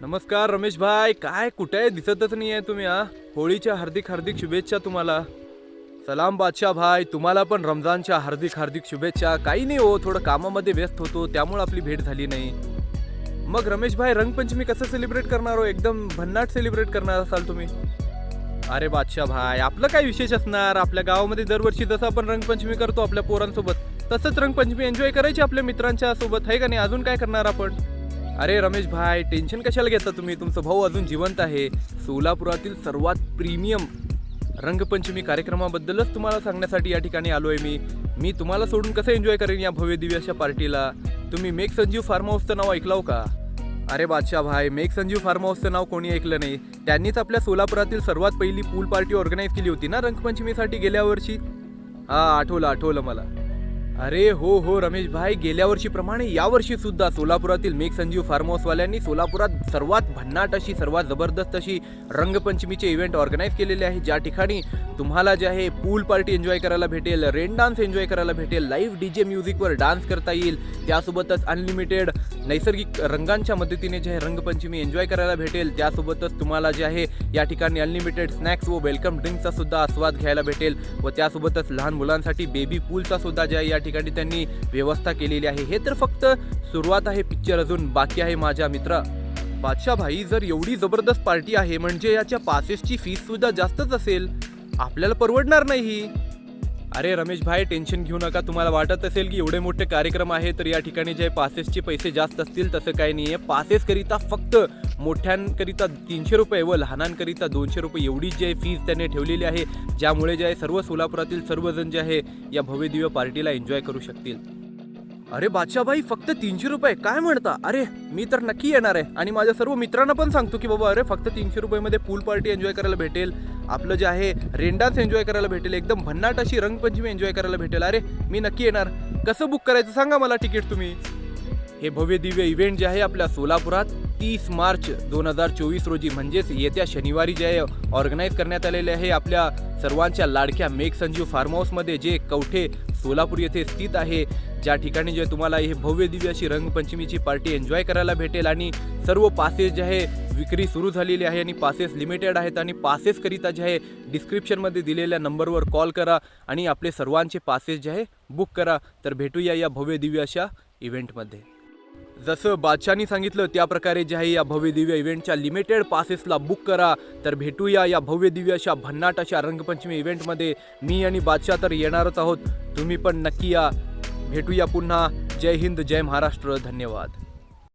नमस्कार रमेश भाई. काय कुठे दिसतच नाही आहे तुम्ही हा? होळीच्या हार्दिक हार्दिक शुभेच्छा तुम्हाला. सलाम बादशाह भाई तुम्हाला पण रमजानच्या हार्दिक हार्दिक शुभेच्छा. काही नाही हो थोडं कामामध्ये व्यस्त होतो त्यामुळे आपली भेट झाली नाही. मग रमेश भाई रंगपंचमी कसं सेलिब्रेट करणार हो? एकदम भन्नाट सेलिब्रेट करणार असाल तुम्ही? अरे बादशाह भाई आपलं काय विशेष असणार? आपल्या गावामध्ये दरवर्षी जसं आपण रंगपंचमी करतो आपल्या पोरांसोबत तसंच रंगपंचमी एन्जॉय करायची आपल्या मित्रांच्या सोबत आहे का नाही? अजून काय करणार आपण? अरे रमेश भाई टेन्शन कशाला घेता तुम्ही? तुमचा भाऊ अजून जिवंत आहे. सोलापुरातील सर्वात प्रीमियम रंगपंचमी कार्यक्रमाबद्दलच तुम्हाला सांगण्यासाठी या ठिकाणी आलो आहे मी. मी तुम्हाला सोडून कसं एन्जॉय करेन या भव्य दिव्य अशा पार्टीला? तुम्ही मेक संजीव फार्म हाऊसचं नाव ऐकलं हो का? अरे बादशाह भाई मेक संजीव फार्म हाऊसचं नाव कोणी ऐकलं नाही? त्यांनीच आपल्या सोलापुरातील सर्वात पहिली पूल पार्टी ऑर्गनाईज केली होती ना रंगपंचमीसाठी गेल्या वर्षी? हा आठवलं आठवलं मला. अरे हो हो रमेश भाई गेल्या वर्षीप्रमाणे यावर्षी सुद्धा सोलापुरातील मेक संजीव फार्म हाऊसवाल्यांनी सोलापुरात सर्वात भन्नाट अशी सर्वात जबरदस्त अशी रंगपंचमीचे इव्हेंट ऑर्गनाईज केलेले आहे. ज्या ठिकाणी तुम्हाला जे आहे पूल पार्टी एन्जॉय करायला भेटेल रेन डान्स एन्जॉय करायला भेटेल लाईव्ह डी जे म्युझिकवर डान्स करता येईल. त्यासोबतच अनलिमिटेड नैसर्गिक रंगांच्या मदतीने जे आहे रंगपंचमी एन्जॉय करायला भेटेल त्यासोबतच तुम्हाला जे आहे या ठिकाणी अनलिमिटेड स्नॅक्स व वेलकम ड्रिंकचा सुद्धा आस्वाद घ्यायला भेटेल व त्यासोबतच लहान मुलांसाठी बेबी पूलचा सुद्धा जे आहे या ठिकाणी त्यांनी व्यवस्था केलेली आहे. हे तर फक्त सुरुवात आहे पिक्चर अजून बाकी आहे माझ्या मित्र. बादशाह भाई जर एवढी जबरदस्त पार्टी आहे म्हणजे याच्या पासेसची फीस सुद्धा जास्तच असेल आपल्याला परवडणार नाही ही. अरे रमेश भाई टेन्शन घेऊ नका. तुम्हाला वाटत असेल की एवढे मोठे कार्यक्रम आहे तर या ठिकाणी जे पासेसचे पैसे जास्त असतील तसं काही नाही आहे पासेसकरिता फक्त मोठ्यांकरिता तीनशे रुपये व लहानांकरिता दोनशे रुपये एवढी जे फीज त्याने ठेवलेली आहे ज्यामुळे जे आहे सर्व सोलापुरातील सर्वजण जे आहे या भव्यदिव्य पार्टीला एन्जॉय करू शकतील. अरे बादशाहबाई फक्त तीनशे रुपये. काय म्हणता? अरे मी तर नक्की येणार आहे. आणि माझ्या सर्व मित्रांना पण सांगतो की बाबा अरे फक्त तीनशे रुपयामध्ये पूल पार्टी एन्जॉय करायला भेटेल. आपलं जे आहे रेंडान्स एन्जॉय करायला भेटेल. एकदम भन्नाट अशी रंगपंचमी एन्जॉय करायला भेटेल. अरे मी नक्की येणार. कसं बुक करायचं सांगा मला तिकीट तुम्ही. हे भव्य दिव्य इव्हेंट जे आहे आपल्या सोलापुरात तीस मार्च दोन हजार चोवीस रोजी म्हणजेच येत्या शनिवारी जे आहे ऑर्गनाईज करण्यात आलेले आहे आपल्या सर्वांच्या लाडक्या मेक संजीव फार्म हाऊसमध्ये जे कवठे सोलापूर येथे स्थित आहे. ज्या ठिकाणी जे तुम्हाला हे भव्य दिव्य अशी रंगपंचमीची पार्टी एन्जॉय करायला भेटेल आणि सर्व पासेस जे आहे विक्री सुरू झालेली आहे आणि पासेस लिमिटेड आहेत आणि पासेसकरिता जे आहे डिस्क्रिप्शनमध्ये दिलेल्या नंबरवर कॉल करा आणि आपले सर्वांचे पासेस जे आहे बुक करा. तर भेटूया या भव्य दिव्य अशा इव्हेंटमध्ये जसं बादशाहनी सांगितलं त्या प्रकारे जे आहे या भव्य दिव्य इव्हेंटच्या लिमिटेड पासेसला बुक करा. तर भेटूया या भव्य दिव्य अशा भन्नाट अशा रंगपंचमी इव्हेंटमध्ये मी आणि बादशाह तर येणारच आहोत. तुम्ही पण नक्की या. भेटूया पुन्हा. जय हिंद जय महाराष्ट्र. धन्यवाद.